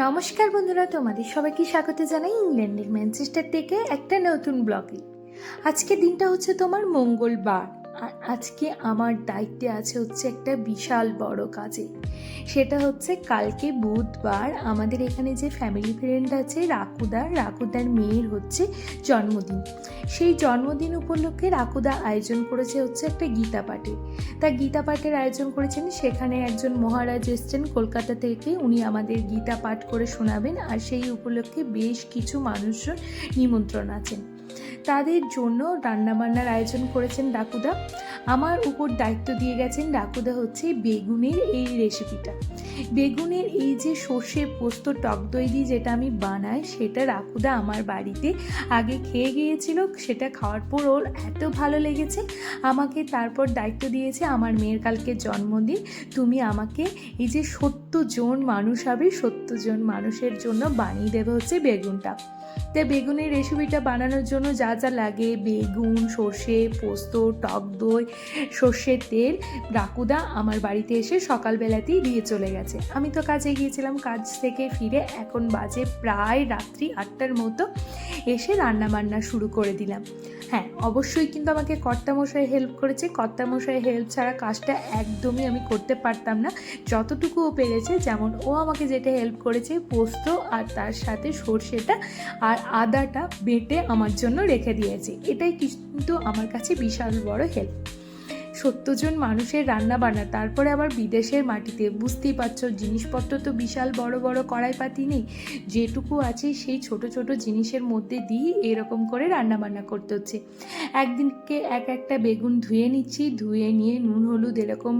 নমস্কার বন্ধুরা, তোমাদের সবাইকে স্বাগত জানাই ইংল্যান্ডের ম্যানচেস্টার থেকে একটা নতুন ব্লগে। আজকে দিনটা হচ্ছে তোমার মঙ্গলবার। আর আজকে আমার দায়িত্বে আছে হচ্ছে একটা বিশাল বড় কাজে। সেটা হচ্ছে কালকে বুধবার আমাদের এখানে যে ফ্যামিলি ফ্রেন্ড আছে রাকুদা, রাকুদার মেয়ের হচ্ছে জন্মদিন। সেই জন্মদিন উপলক্ষে রাকুদা আয়োজন করেছে হচ্ছে একটা গীতা পাঠের তা গীতা পাঠের আয়োজন করেছেন সেখানে একজন মহারাজ এসছেন কলকাতা থেকে, উনি আমাদের গীতা পাঠ করে শোনাবেন। আর সেই উপলক্ষে বেশ কিছু মানুষজন নিমন্ত্রণ আছেন। তাদের জন্য রান্নাবান্নার আয়োজন করেছেন ডাকুদা। আমার উপর দায়িত্ব দিয়ে গেছেন ডাকুদা হচ্ছে বেগুনের এই রেসিপিটা বেগুনের এই যে সর্ষে পোস্ত টক দই দিয়ে যেটা আমি বানাই, সেটা রাকুদা আমার বাড়িতে আগে খেয়ে গিয়েছিল, সেটা খাওয়ার পর ওর এত ভালো লেগেছে। আমাকে তারপর দায়িত্ব দিয়েছে আমার মেয়ের কালকে জন্মদিন। তুমি আমাকে এই যে সত্তর জন মানুষ হবে, সত্তর জন মানুষের জন্য বানিয়ে দেবে হচ্ছে বেগুনটা। তাই বেগুনের রেসিপিটা বানানোর জন্য যা যা লাগে, বেগুন, সর্ষে, পোস্ত, টক দই, সর্ষের তেল রাকুদা আমার বাড়িতে এসে সকালবেলাতেই দিয়ে চলে গেছে। আমি তো কাজে গিয়েছিলাম, কাজ থেকে ফিরে এখন বাজে প্রায় রাত্রি আটটার মতো এসে রান্না বান্না শুরু করে দিলাম। হ্যাঁ অবশ্যই কিন্তু আমাকে কর্তামশাই হেল্প করেছে। কর্তামশাই হেল্প ছাড়া কাজটা একদমই আমি করতে পারতাম না। যতটুকু ও পেরেছে, যেমন ও আমাকে যেটা হেল্প করেছে, পোস্ত আর তার সাথে সর্ষেটা আর আদাটা বেটে আমার জন্য রেখে দিয়েছে। এটাই কিন্তু আমার কাছে বিশাল বড় হেল্প সত্তর জন মানুষের রান্না বান্না, তারপরে আবার বিদেশের মাটিতে। বুঝতেই পারছ, জিনিসপত্র তো বিশাল বড় বড় কড়াইপাতি নেই। যেটুকু আছে সেই ছোট ছোট জিনিসের মধ্যে দিয়ে এরকম করে রান্না বান্না করতে হচ্ছে। একদিনকে এক একটা বেগুন ধুয়ে নিচ্ছি, ধুয়ে নিয়ে নুন, হলুদ এরকম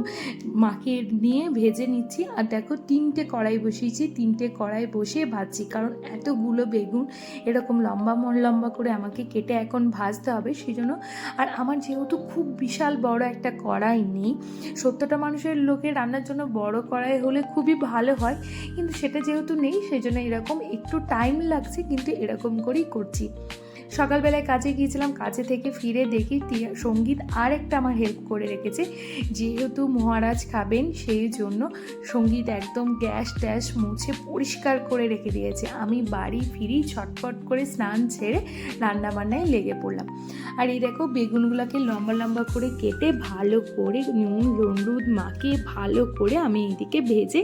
মাখিয়ে নিয়ে ভেজে নিচ্ছি। আর দেখো, তিনটে কড়াই বসিয়েছি, তিনটে কড়াই বসিয়ে ভাজছি। কারণ এতগুলো বেগুন এরকম লম্বা মন লম্বা করে আমাকে কেটে এখন ভাজতে হবে সেই জন্য আর আমার যেহেতু খুব বিশাল বড় একটা কড়াই নিই। সত্তরটা মানুষের লোকে রান্নার জন্য বড় কড়াই হলে খুবই ভালো হয়। কিন্তু সেটা যেহেতু নেই সেই জন্য এরকম একটু টাইম লাগছে, কিন্তু এরকম করেই করছি। সকালবেলায় কাজে গিয়েছিলাম, কাজে থেকে ফিরে দেখি সংগীত আর একটা আমার হেল্প করে রেখেছে। যেহেতু মহারাজ খাবেন, সেই জন্য সংগীত একদম গ্যাস ট্যাস মুছে পরিষ্কার করে রেখে দিয়েছে। আমি বাড়ি ফিরি ছটফট করে স্নান ছেড়ে রান্নাবান্নায় লেগে পড়লাম। আর এই দেখো, বেগুনগুলোকে লম্বা লম্বা করে কেটে ভালো করে নুন, হলুদ মাখিয়ে ভালো করে আমি এইদিকে ভেজে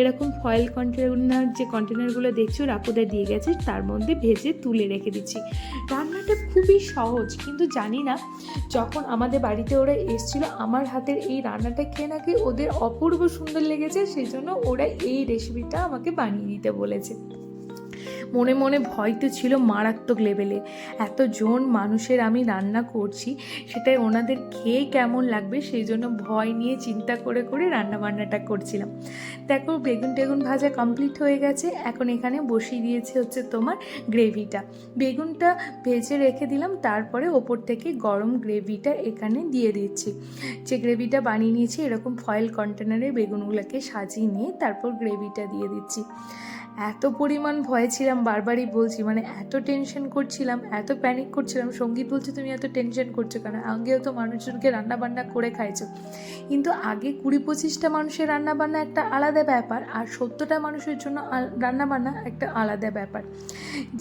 এরকম ফয়েল কন্টেনার যে কন্টেনারগুলো দেখছ, রাকুদা দিয়ে গেছে, তার মধ্যে ভেজে তুলে রেখে দিচ্ছি। রান্নাটা খুবই সহজ, কিন্তু জানি না যখন আমাদের বাড়িতে ওরা এসেছিল, আমার হাতের এই রান্নাটা খেয়ে নাকি ওদের অপূর্ব সুন্দর লেগেছে সেই জন্য ওরা এই রেসিপিটা আমাকে বানিয়ে দিতে বলেছে। মনে মনে ভয় তো ছিল মারাত্মক লেভেলে। এতজন মানুষের আমি রান্না করছি, সেটাই ওনাদের খেয়ে কেমন লাগবে সেই জন্য ভয় নিয়ে চিন্তা করে করে রান্না বান্নাটা করছিলাম। দেখো, বেগুন টেগুন ভাজা কমপ্লিট হয়ে গেছে। এখন এখানে বসিয়ে দিয়েছে হচ্ছে তোমার গ্রেভিটা। বেগুনটা ভেজে রেখে দিলাম, তারপরে ওপর থেকে গরম গ্রেভিটা এখানে দিয়ে দিচ্ছি। যে গ্রেভিটা বানিয়ে নিয়েছি, এরকম ফয়েল কন্টেনারে বেগুনগুলোকে সাজিয়ে নিয়ে তারপর গ্রেভিটা দিয়ে দিচ্ছি। এত পরিমাণ ভয়ে ছিলাম, বারবারই বলছি মানে এত টেনশন করছিলাম, এত প্যানিক করছিলাম সংগীত বলছে তুমি এত টেনশন করছ কেন? আগেও তো মানুষজনকে রান্নাবান্না করে খাইছো। কিন্তু আগে কুড়ি পঁচিশটা মানুষের রান্নাবান্না একটা আলাদা ব্যাপার, আর সত্তরটা মানুষের জন্য রান্না বান্না একটা আলাদা ব্যাপার।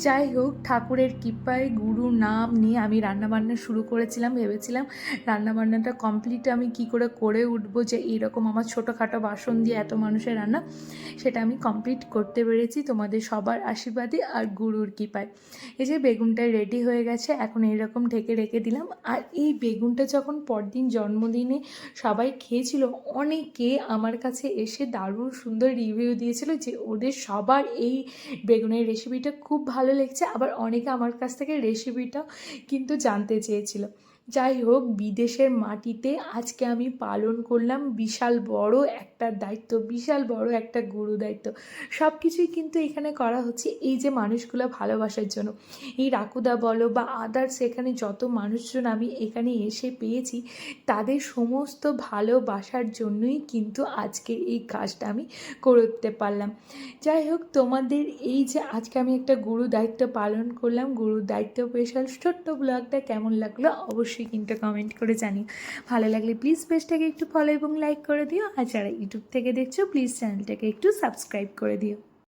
যাই হোক, ঠাকুরের কৃপায় গুরু নাম নিয়ে আমি রান্নাবান্না শুরু করেছিলাম, ভেবেছিলাম রান্নাবান্নাটা কমপ্লিট আমি কি করে করে উঠবো যে এইরকম আমার ছোটোখাটো বাসন দিয়ে এত মানুষের রান্না, সেটা আমি কমপ্লিট করতে পেরেছি। তোমাদের সবার আশীর্বাদে আর গুরুর কৃপায়। এই যে বেগুনটা রেডি হয়ে গেছে, এখন এইরকম ঢেকে রেখে দিলাম। আর এই বেগুনটা যখন পরদিন জন্মদিনে সবাই খেয়েছিল, অনেকে আমার কাছে এসে দারুণ সুন্দর রিভিউ দিয়েছিল যে ওদের সবার এই বেগুনের রেসিপিটা খুব ভালো লেগেছে। আবার অনেকে আমার কাছ থেকে রেসিপিটাও কিন্তু জানতে চেয়েছিল। যাই হোক, বিদেশের মাটিতে আজকে আমি পালন করলাম বিশাল বড় একটা দায়িত্ব, বিশাল বড় একটা গুরু দায়িত্ব। সব কিছুই কিন্তু এখানে করা হচ্ছে এই যে মানুষগুলো ভালোবাসার জন্য। এই রাকুদা বলো বা আদার্স এখানে যত মানুষজন আমি এখানে এসে পেয়েছি, তাদের সমস্ত ভালোবাসার জন্যই কিন্তু আজকের এই কাজটা আমি করতে পারলাম। যাই হোক, তোমাদের এই যে আজকে আমি একটা গুরু দায়িত্ব পালন করলাম, গুরু দায়িত্ব স্পেশাল ছোট্ট ব্লগটা কেমন লাগল অবশ্যই কিন্তু কমেন্ট করে জানি ভালো লাগলে প্লিজ পেজটাকে একটু ফলো এবং লাইক করে দিও। আর যারা ইউটিউব থেকে দেখছ প্লিজ চ্যানেলটাকে একটু সাবস্ক্রাইব করে দিও।